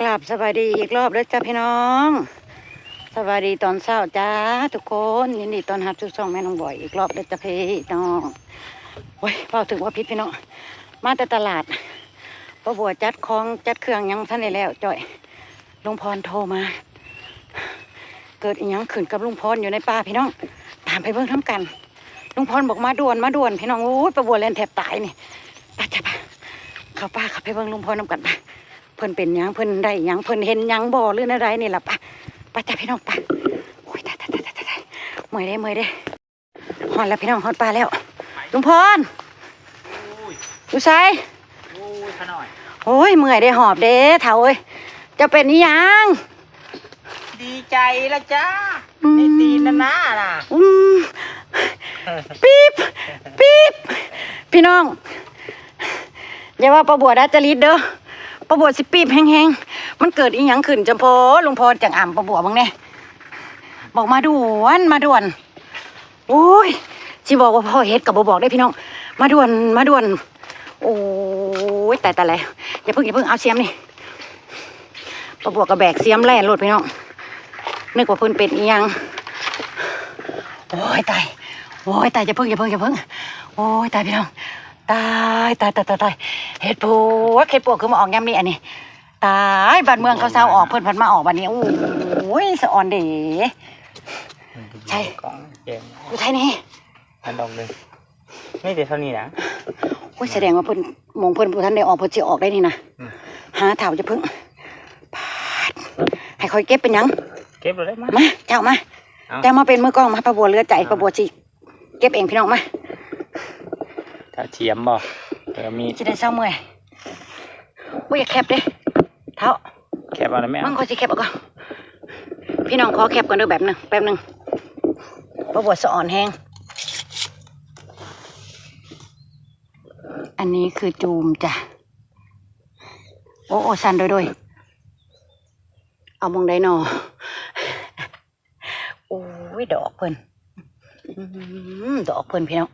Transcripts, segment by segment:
กราบสวัสดีอีกรอบแล้วจ้าพี่น้องสวัสดีตอนเช้าจ้าทุกคนยินดีตอนรับทุกช่องแม่น้องบ่อยอีกรอบแล้วจ้าพี่น้องโอ้ยเฝ้าถึงว่าพิษพี่น้องมาแต่ตลาดป้าบัวจัดของจัดเครื่องยังท่านได้แล้วจ่อยลุงพรโทรมา เกิดอีหยังขึ้นกับลุงพรอยู่ในป่าพี่น้อง ตามไปเบิ่งทั้งกันลุงพรบอกมาด่วนมาด่วนพี่น้องโอ้ยป้าบัวเล่นแทบตายนี่ไปจ้ะไปเข้าป่าเข้าไปเบิ่งลุงพรน้ำกันไป เพิ่นเป็นหยังเพิ่นได้หยังเพิ่นเห็นหยังบ่หรืออะไรนี่ล่ะปะปะจ้ะพี่น้องปะโอ้ยตายตายตายตายตายเมื่อยได้เมื่อยได้ฮอดแล้วพี่น้องฮอดปลาแล้วลุงพรโอ้ยอยู่ไสโอ้ยขะหน่อยโอ้ยเมื่อยได้หอบเด้เฒ่าเอ้ยจะเป็นอีหยังดีใจละจ้าอืมในตีนนะนะน่ะอืมปี๊บปี๊บพี่น้องอย่าว่าประบวดาจริตเด้อ ประบวดสิปี๊บแห้งๆ มันเกิดอีหยังขึ้นจำพอลุงพรจังอ่ำประบวดบ้างแน่บอกมาด่วนมาด่วนโอ้ยสิบอกว่าพ่อเฮ็ดกับบบอกได้พี่น้อง มาด่วนมาด่วน โอ้ยแต่แต่แล้วอย่าเพิ่งอย่าเพิ่งเอาเสียมนี่ประบวกกับแบกเสียมแล่นรถพี่น้องนึกว่าเพิ่นเป็นอีหยังโอ้ยตายโอ้ยตายอย่าเพิ่งอย่าเพิ่งอย่าเพิ่งโอ้ยตายพี่น้องตายตายตายตายตาย เห็ดปวกเห็ดปวกคือมาออกยามนี้อันนี้ตายบ้านเมืองเขาเศร้าออกเพิ่นเพันมาออกวันนี้โอ้ยสะออนเด๋ใช่กล่องแกงอยู่ไทยนี่อันดอกหนึ่งไม่เดี๋ยวเท่านี้นะโอ้ยแสดงว่าเพิ่นหมองเพิ่นผู้ท่านได้ออกเพิ่นสิออกได้นี่นะอืมหาเถาจะเพิ่งพาดให้คอยเก็บเป็นหยัง เก็บเลยได้มั้ยมาเจ้ามาเอาเจ้ามาเป็นมือกล้องมาประบัวเรือใจประบัวสิเก็บเองพี่น้องมาถ้าเทียมบ่ เออมีสิได้เศร้าเมื่อยอุ้ยอย่าแคบเด้เท้าแคบเอาได้ไหมมัเอางคอยสิแคบเอาก่อนพี่น้องขอแคบก่อนเด้อแบบหนึงแป๊บหนึงประบัวสะอ่อนแห้งอันนี้คือจูมจ้ะ โอ้โอสันโดยโดยเอามองได้หนอโอ้ยดอกเพิ่นอื้อหือดอกเพิ่นพี่น้อง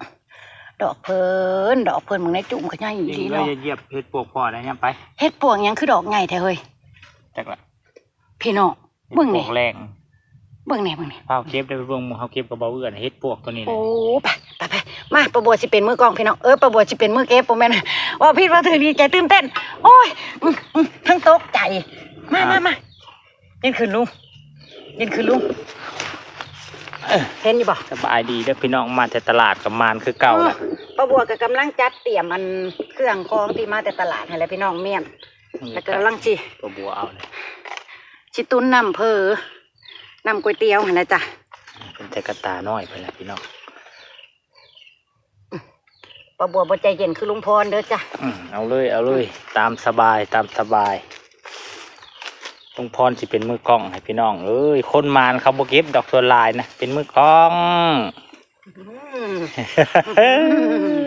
ดอกเพิ่นดอกเพิ่นมองในจุ่มก็ใหญ่จริดีงเลเนาะยเหยียบเพชรปวกพอได้ยังไปเฮ็ดปวงหยังคือดอกใหญ่แท้เฮ้ยจักละพี่น้องเบิ่งปนี่วกแรงเบิ่งนี่เบิ่งนี่เผาเก็บได้ไปเบิ่งหมู่เฮาเก็บกับเบาเอื้อนเฮ็ดปวกตัวนี้เลโอ้ยไปไปไปมาประบัวสิเป็นมือกลองพี่น้องเออประบัวสิเป็นมือเก็บบ่แม่นว่าพี่ว่าถือดีใจตื่นเต้น โอ้ยอื้ออื้อทั้งตกใจมามามายินขึ้นลุงยินขึ้นลุง เออเห็นอยู่บ่สบายดีเด้อพี่น้องมาแต่ตลาดกับมานคือเก่าละประบัวก็กำลังจัดเตรียมอันเครื่องของที่มาแต่ตลาดให้แหละพี่น้องเมียนแล้วก็กำลังสิตัวบัวเอาเลยสิตุนน้ำเพอน้ำก๋วยเตี๋ยวหั่นล่ะจ้ะเป็นแต่กระตาน้อยไปแล้วพี่น้องประบัวบ่ใจเย็นคือลุงพรเด้อจ้ะอืมเอาเลยเอาเลยตามสบายตามสบาย ลุงพรสิเป็นมือกล้องให้พี่น้องเอ้ยคนมานเขาบ่เก็บดอกส่วนลายนะเป็นมือกล้องอืม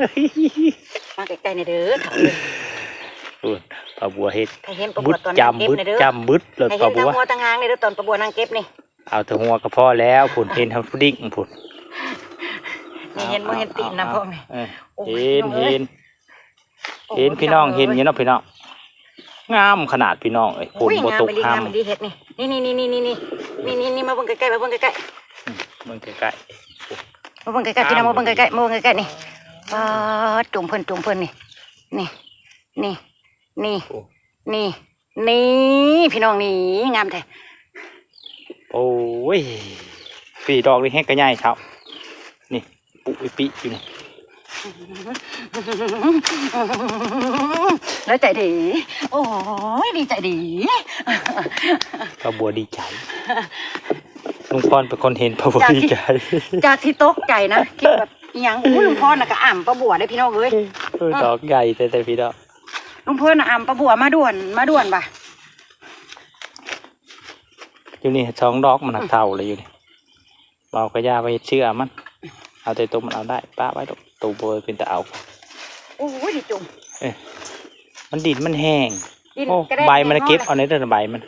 มาใกล้ๆในอยเด้อเถอะพูดปลาบัวเฮ็ดถ้าเห็นประบบึวดตอนนั่งเก็บจำบึดในอยเด้อจำบึดเลยถ้าปเห็ลานบัทางวหัวทางหางในอยเด้อตอนประบวนั่งเก็บนี่เอาแต่หัวก็พอแล้วผุนเห็นทำพุดดิ้งผุนนี่เห็นบ่เห็นตีนนะพวกนี้เออโอ้ยเห็นน้องเอ้ยเห็นโอ้เห็นพี่น้องจัเห็นอยู่เนาะพี่น้อง งามขนาดพี่น้องเอ้ยฝนอุ้ยบ่งามตกไปดีห้ามงามไปดีเห็ดนี่นี่นี่นี่นี่นี่นี่นี่นี่มาเบิ่งใกล้ๆมาเบิ่งใกล้มันใกล้ๆมาเบิ่งใกล้ๆพี่น้องมาเบิ่งใกล้ๆมาเบิ่งใกล้ๆนี่ปาดจุ่มเพิ่นจุ่มเพิ่นนี่นี่นี่นี่ๆโอ้นี่นี่พี่น้องนี่งามแท้โอ้ยปีดอกนี่แห้งกระใหญ่ครับนี่ปุยปิอยู่นี่ แล้วใจดี โอ้ยดีใจดีปลาบัวดีใจลุงพรเป็นคนเห็นปลาบัวดีใจ จากที่ตกใจนะคิดแบบอิหยังอุ้ยลุงพ่อน่ะก็อ่ำประบัวได้พี่น้องเอ้ยเออดอกใหญ่แต่แต่พี่ดอกลุงพ่อน่ะอ่ำประบัวมาด่วนมาด่วนป่ะอยู่นี่สองดอกมันหักเท่าเลยอยู่นี่เบากระยาไปเชื่อมัน เอาแต่ตัวมันเอาได้ป้าไว้ดอก ตัวบอร์เป็นตะเอาโอ้ยดีจุ่มมันดินมันแห้งดินโอ้ใบมันเก็บเอาในเรื่ใบมัน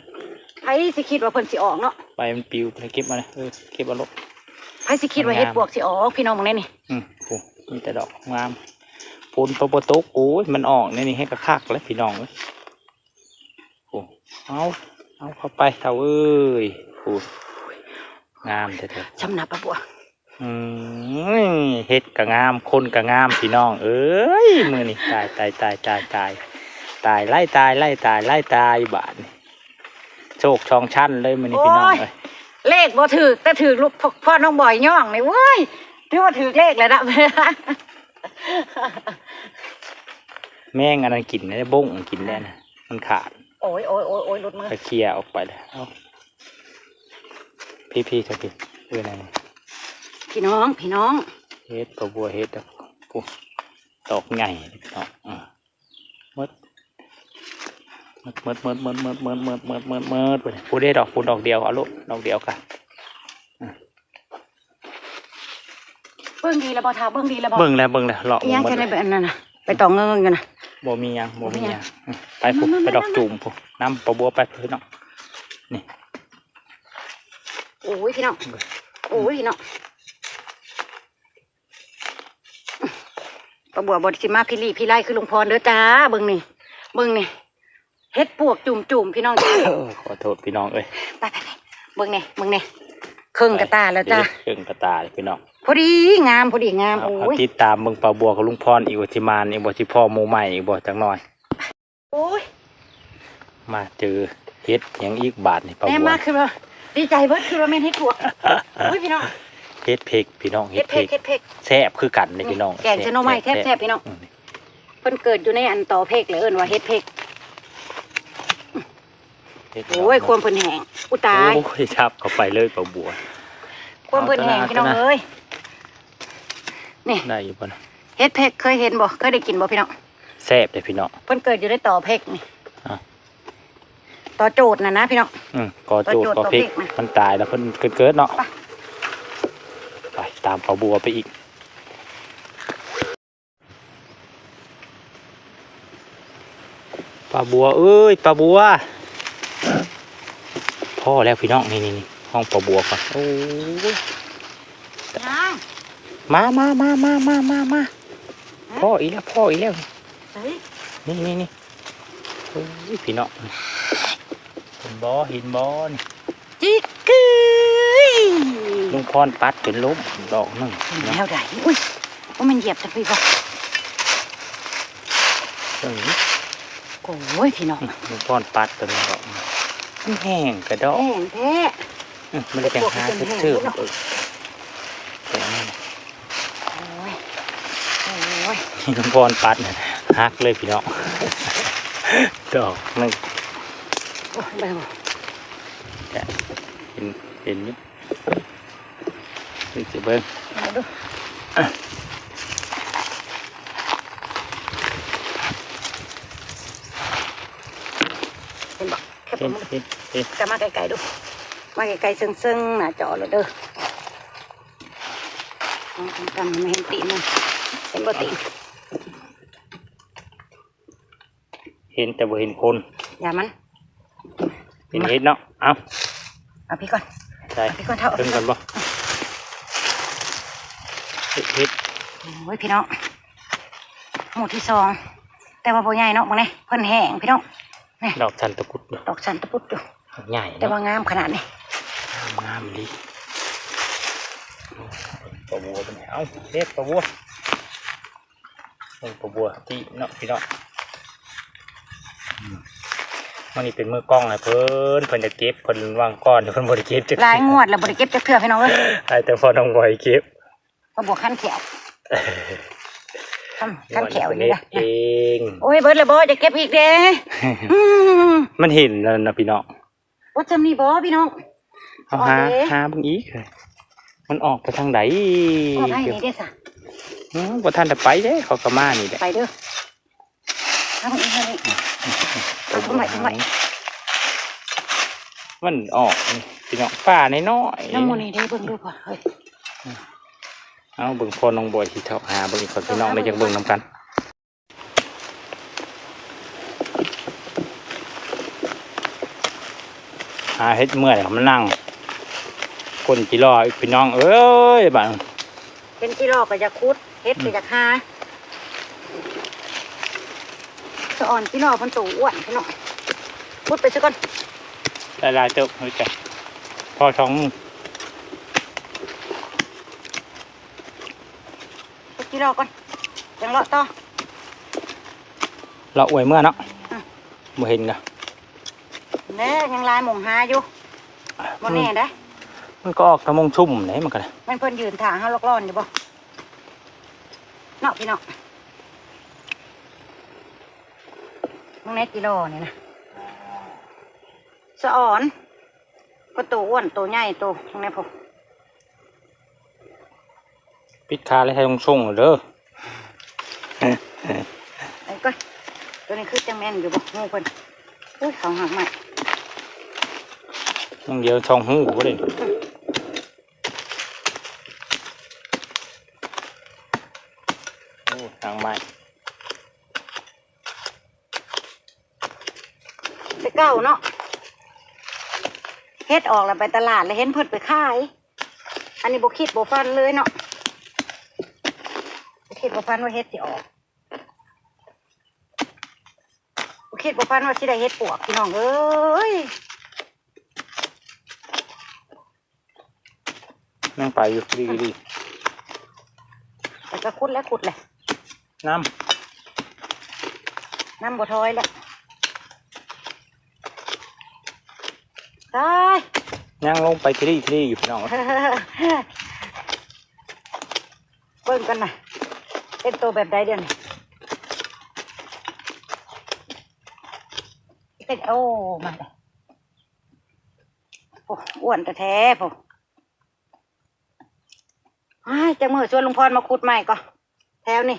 ไผสิคิดว่าเพิ่นสิออกเนาะใบมันปิวไปเก็บมาเลยเออเก็บเอาลกไผสิคิดว่าเฮ็ดปวกสิออกพี่น้องมองแน่นี่อืมโอ้มีแต่ดอกงามฝนปะปะตกโอ้ยมันออกในนี่ให้กระคักแล้วพี่น้องเลยโอ้เอาเอาเข้าไปเท่าเอ้ยโอ้งามเถอะชำนาปะบัว เฮ็ดกะงาม คนกะงามพี่น้อง เอ้ยมือนี่ตายตายตายตายตายตายไล่ตายไล่ตายไล่ตายบาทนี่โชคช่องชั้นเลยมือนี่พี่น้องเลยเลขบ่ถือแต่ถือลูกพ่อพ่อน้องบ่อยย่องนี่เว้ยถือว่าถือเลขแล้วนะแม่งอันนั้นกินได้บ้งกินได้นะมันขาด โอ้ยโอ้ยโอ้ยโอ้ยหลุดมือตะเคลียร์ออกไปแล้วเอาพี่พี่เถอะพี่เพื่อนอะไร พี่น้องพี่น้องเฮ็ดตัวบัวเฮ็ดดอกปุ๊ตอกใหญ่พี่น้องอ่าหมดหมดหมดหมดหมดหมดหมดหมดหมดหมดหมดไปพูดได้ดอกพูดดอกเดียวเอาลูกดอกเดียวกันเบิ่งดีแล้วบ่ทาเบิ่งดีแล้วบ่เบิ่งแล้วเบิ่งแล้วเลาะอีหยังหมดแค่ในเลยแบบนั้นน่ะไปต่อเงินกันน่ะบ่มีหยังบ่มีบ่มีหหยัยังงอืมไปปุ๊บมามาไปดอกมาจุ่มปุ๊บน้ำปลาบัวไปพี่น้องโอ้ยพี่น้องโอ้ยพี่น้อง ปะบัวบไดสิมาพี่ลี่พี่ไล่คือลุงพรเด้อจ้าเบิ่งนี่เบิ่งนี่เฮ็ดปวกจุ่มจุ่มๆพี่น้องจ้าเออขอโทษพี่น้องเอ้ยไปไปไปเบิ่งนี่เบิ่งนี่ครึ่งกระตาแล้วจ้าเครื่องกระตาเลยพี่น้องพอดีงามพอดีงามเอาโอ้เอายติดตามเบิ่งปลาบัวกับลุงพรอีกว่าสิมานอีกบ่สิพ่อหมู่ใหม่อีกบ่จังหน่อยโอ้ยมาเจอเฮ็ดหยังอีกบาทนี่ปลาแม่บัวมากคือว่าดีใจเบิดคือว่าแม่นเฮ็ดปวกโอ้ยพี่น้อง เฮ็ดเพกพี่น้องเฮ็เฮ็ดดเพเพกกเฮ็ดเพกแซ่บคือกันเลยพี่น้องแกงชะโนไม้แซ่บๆพี่น้องมเพิ่นเกิดอยู่ในอันต่อเพกเลยเอิ้นว่าเฮ็ดเพกเฮ็ดโอ้ยความเพิ่นแห้งอุยตาย โอ้ยชับเข้าไปเลยปลาบัว ความเพิ่นแห้งเอาตัวหน้าพี่น้องตัวหน้าเอ้ยนี่ได้อยู่บ่นะเฮ็ดเพกเคยเห็นบ่เคยได้กินบ่พี่น้องแซ่บเลยพี่น้อง เพิ่นเกิดอยู่ในต่อเพกนี่อะ ต่อโจดน่ะนะพี่น้อง อืมกอจูดตัวกอตัวพริกพริกนะมันตายแล้วเพิ่นเกิดเกิดๆเนาะ ไปไป ตามปลาบัวไปอีก ปลาบัวเอ้ยปลาบัว พ่อแล้วพี่น้องนี่นี่นี่ห้องปลาบัวก่อนโอ้ยยังมามามามามามามาพ่ออีกแล้วพ่ออีกแล้วเฮ้ยนี่นี่นี่โอ้ยพี่น้องเห็นบ่เห็นบ่นี่จิกกึ้ย ลุงพรปัดจนล้มดอกหนึงแนวใดอุ้ยว่ามันเหยียบจังพี่บ่เออโอ้ยพี่น้องลุงพรปัดจนดอกหนึ่งมันแห้งกระดอกแห้งแท้อื้อมันเลยจังหาพวกมันจะชื่อแห้งเออแต่นั่นโอ้ยโอ้ยที่ลุงพรปัดน่ะฮักเลยพี่น้องดอกหนึงโอ้ยไปบ่เห็นเห็น อยู่นี่สิเบิ้งมาดูเห็นบ่แค่ผเห็นมเห็นเห็นจะมาไกลๆดู มาไกลๆซึ้งๆหน้าจอเลยเด้อมองกันๆไม่เห็นตีนมันเห็นบ่ตีนเห็นแต่บ่เห็นคนอย่ามันเห็นเห็นเนาะเอาเอาพี่ก่อนใช่เอาพี่ก่อนเท่าเพิ่งกันบ่ เห็ดเห็ดโอ้ยพี่น้องหมู่ที่สอง แต่ว่าบ่ใหญ่เนาะบ่ไงเพิ่นแห้งพี่น้องดอกชันตะกุดเด้อดอกสันตะพุดอยู่ใหญ่แต่เนาะว่างามขนาดนี้งามดีปลาบัวเป็นไงเอ้าเด็ดปลาบัวเบิ่งปลาบัวที่เนาะพี่เนาะอืมมันนี่เป็นมือกล้องไงเพิ่นเพิ่นจะเก็บเพิ่นวางก้อนเพิ่นบ่ได้เก็บจักหลายงวดแล้วบ่ได้เก็บจักเทื่อพี่น้องเอ้ยไอ้แต่พอน้องบอยเก็บ ก็บวกขั้นแขวขั้นขั้นแขวเพิ่นนี่เฮ็ดนะเองโอ้ยเบิดเลยบ่จะเก็บอีกเด้อืมมันเห็นแล้วนะพี่น้องว่าจำนี่บ่พี่น้องเอาหาเอาเด้หาเบิ่งอีกเลยมันออกไปทางไหนออกให้นี่เด้อสะอืมบ่ทันจะไปเด้เขาก็มานี่แหละไปเด้อทำอีกให้นี่เอาทำไมทำไมมันออกนี่พี่น้องป่าในน้อยๆน้ำมันนี่ได้เบิ่งดูก่อนเฮ้ย เอาเบิ่งพอน้องบอยที่เท่าหาเบิ่งอีกคนพี่น้องได้จังเบิ่งนํกันหาเฮ็ดเมื่อยแล้วมันนั่ง คนจิรออีกพี่น้องเอ้ยบ้านเป็นกิโลก็จะคุดเฮ็ดก็จะหาสะอ่อนกิโลเพิ่นตู่อ้วนพี่น้องพุดไปซะก่อนละลายเติบเฮ้ยจ้ะพอท้อง พุดกี่รอบก่อนยังเลาะต่อเราอวยเมื่อเนาะอะบ่เห็นกะแน่ยังลายหมงหาอยู่บ่แน่ได้มันก็ออกตะมงชุ่มไหนมันกันมันเพิ่นยืนทางเฮาลอกล่อนอยู่บ่เนาะพี่เนาะมึงไหนกิโลนี่นะสะอ่อนก็ตัวอ้วนตัวใหญ่ตัวตรงไหนพอ ปิดคาเลยให้ตรงช่งเด้อไอ้ก้อยตัวนี้คือจังแม่นอยู่บ่งูเพิ่นอุ้ยเขาหักใหม่มึงเดียวช่องหูบ่ได้โอ้ทางใหม่ไปเก้าเนาะเฮ็ดออกแล้วไปตลาดแล้วเห็นเพิ่นไปขาย อันนี้บ่คิดบ่ฟันเลยเนาะ บ่คิดบ่ฟันว่าเฮ็ดสิออกบ่คิดบ่ฟันว่าสิได้เฮ็ดปวกพี่น้องเอ้ยนั่งไปอยู่ดีดีแต่ก็ขุดแล้วขุดแหละน้น้ำบ่ทอยแล้วตายำย่างลงไปที่ดีที่ดีอยู่พี่น้องเบิ่งกันนะ เป็นตัวแบบใดเดียวนี้เป็นโอ้มาเลยโอ้อ้วนแต่แท้ผมจะมือชวนลุงพรมาขุดใหม่ก่อนแถวนี่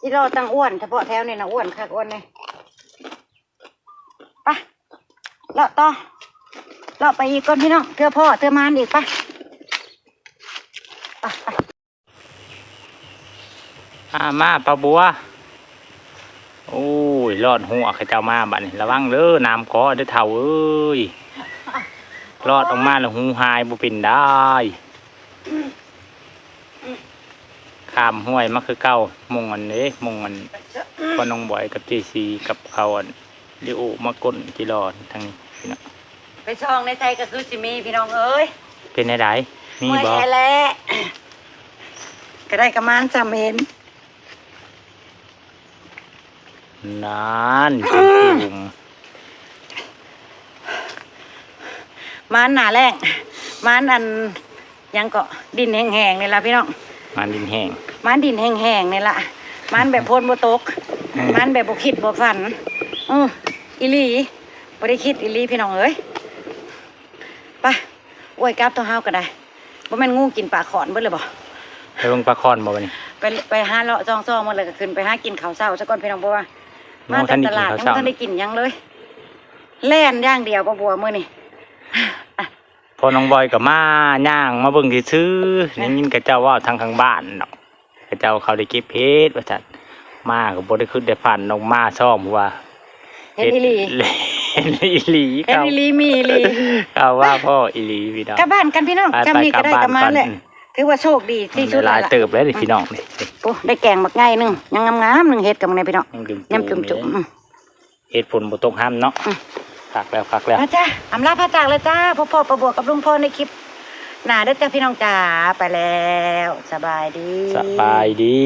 ที่เราตั้งอ้วนเฉพาะแถวนี่นะอ้วนคักอ้วนเลยไปเลาะต่อเลาะไปอีกก่อนพี่น้องเทือพ่อเทือมานอีกไปไปไป อามาปลาบัว โอ้ยรอดหัวเขาเจ้ามาบัดนี้ระวังเด้อน้ำกอเด้อเท่าเอ้ยรอดออกมาแล้วหูหายบ่เป็นได้ข้ามห้วยมาคือเก่ามงอันนี้มงอันพอน้องบอยกับเจซีกับเขาอันดิโอมากดกิรอนทางนี้พี่น้องไปช่องในใจก็คือสิมีพี่น้องเอ้ยเป็นไงไดมีเมื่อยบ่แค่แล้วก็ได้กระมานจำเห็น นานเป็นกลุ่มมานหนาแรงมานอันยังก็ดินแห้งๆนี่ละพี่น้องมันดินแห้งมานดินแห้งๆนี่ละมานแบบโพนบ่ตกมานแบบบ่คิดบ่ฝันอืออีหลีบ่ได้คิดอีหลีพี่น้องเอ้ยไปอวยกลับตัวเฮาก็ได้บ่แม่นงูกินปลาขอนเบิดเลยบ่ไปเบิ่งปลาคอนบ่วันนี้ไปไปหาเลาะซองๆหมดเลยก็ขึ้นไปหากินข้าวเช้าซะก่อนพี่น้องเพราะว่าน้องท่านได้กินข้าวยังเช้าบ่ทันได้กินหยังเลย แล่นอย่างเดียวบ่บัวมื้อนี่พอน้องบอยกับมาย่างมาเบิ่งซื่อๆได้ยินกับเจ้าเว่าทางข้างบ้านดอกกับเจ้าเขาได้เก็บเฮ็ดว่าซั่นมาก็บ่ได้ขึ้นได้ผ่านน้องมาซ่อมว่าเฮ็ดอีหลีเฮ็ดอีหลีเฮ็ดเขาอีหลีมีอีหลีเขาว่าพ่ออีหลีพี่น้องกลับบ้านกันพี่น้องไปจำนี่ไปก็ได้กลักลับบบ้านมาก่อนแหละถือว่าโชคดีที่สุดหแล้ลาวยล่ะเติบแล้วนี่พี่น้องนี่ โอ้ได้แกงบักง่ายหนึงยังงามๆหนึงเฮ็ดกับมันได้พี่น้องยังดื่มยำจุ่มๆอืมเฮ็ดผลบ่ตกห้ามเนาะอืมคักแล้วคักแล้วมาจ้าอำลาพระจากเลยจ้าพ่อพ่อประบวกกับลุงพ่อในคลิปหน้าเด้อจ้าพี่น้องจ๋าไปแล้ว สบายดี สบายดี